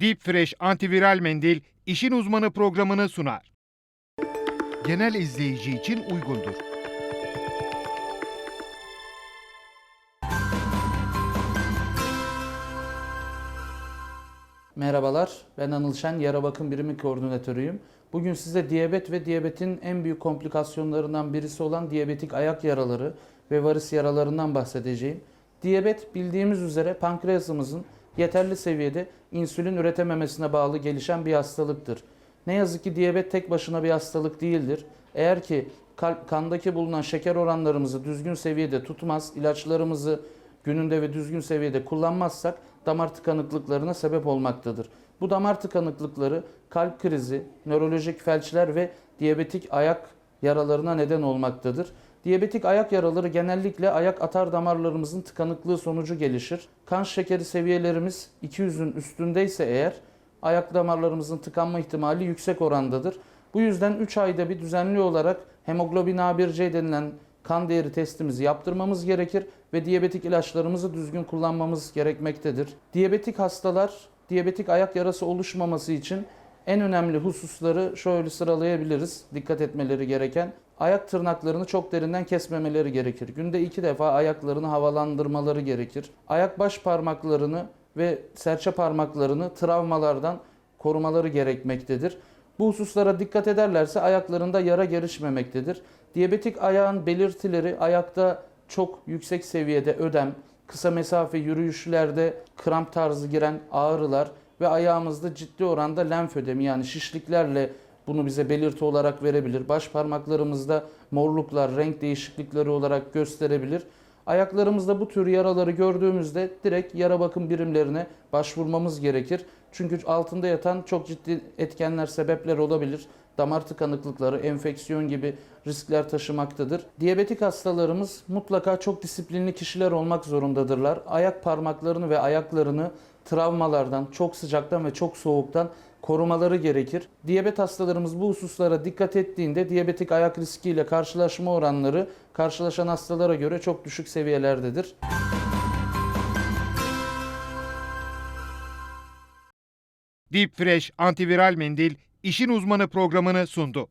Deep Fresh antiviral mendil işin uzmanı programını sunar. Genel izleyici için uygundur. Merhabalar, ben Anıl Şen, yara bakım birimi koordinatörüyüm. Bugün size diyabet ve diyabetin en büyük komplikasyonlarından birisi olan diyabetik ayak yaraları ve varis yaralarından bahsedeceğim. Diyabet bildiğimiz üzere pankreasımızın yeterli seviyede insülin üretememesine bağlı gelişen bir hastalıktır. Ne yazık ki diyabet tek başına bir hastalık değildir. Eğer ki kandaki bulunan şeker oranlarımızı düzgün seviyede tutmaz, ilaçlarımızı gününde ve düzgün seviyede kullanmazsak damar tıkanıklıklarına sebep olmaktadır. Bu damar tıkanıklıkları kalp krizi, nörolojik felçler ve diyabetik ayak yaralarına neden olmaktadır. Diyabetik ayak yaraları genellikle ayak atar damarlarımızın tıkanıklığı sonucu gelişir. Kan şekeri seviyelerimiz 200'ün üstündeyse eğer ayak damarlarımızın tıkanma ihtimali yüksek orandadır. Bu yüzden 3 ayda bir düzenli olarak hemoglobin A1C denilen kan değeri testimizi yaptırmamız gerekir ve diyabetik ilaçlarımızı düzgün kullanmamız gerekmektedir. Diyabetik hastalar diyabetik ayak yarası oluşmaması için en önemli hususları şöyle sıralayabiliriz. Dikkat etmeleri gereken ayak tırnaklarını çok derinden kesmemeleri gerekir. Günde iki defa ayaklarını havalandırmaları gerekir. Ayak baş parmaklarını ve serçe parmaklarını travmalardan korumaları gerekmektedir. Bu hususlara dikkat ederlerse ayaklarında yara gelişmemektedir. Diyabetik ayağın belirtileri ayakta çok yüksek seviyede ödem, kısa mesafe yürüyüşlerde kramp tarzı giren ağrılar ve ayağımızda ciddi oranda lenf ödemi yani şişliklerle bunu bize belirti olarak verebilir. Baş parmaklarımızda morluklar, renk değişiklikleri olarak gösterebilir. Ayaklarımızda bu tür yaraları gördüğümüzde direkt yara bakım birimlerine başvurmamız gerekir. Çünkü altında yatan çok ciddi etkenler, sebepler olabilir. Damar tıkanıklıkları, enfeksiyon gibi riskler taşımaktadır. Diyabetik hastalarımız mutlaka çok disiplinli kişiler olmak zorundadırlar. Ayak parmaklarını ve ayaklarını travmalardan, çok sıcaktan ve çok soğuktan korumaları gerekir. Diyabet hastalarımız bu hususlara dikkat ettiğinde diyabetik ayak riskiyle karşılaşma oranları karşılaşan hastalara göre çok düşük seviyelerdedir. Deep Fresh antiviral mendil işin uzmanı programını sundu.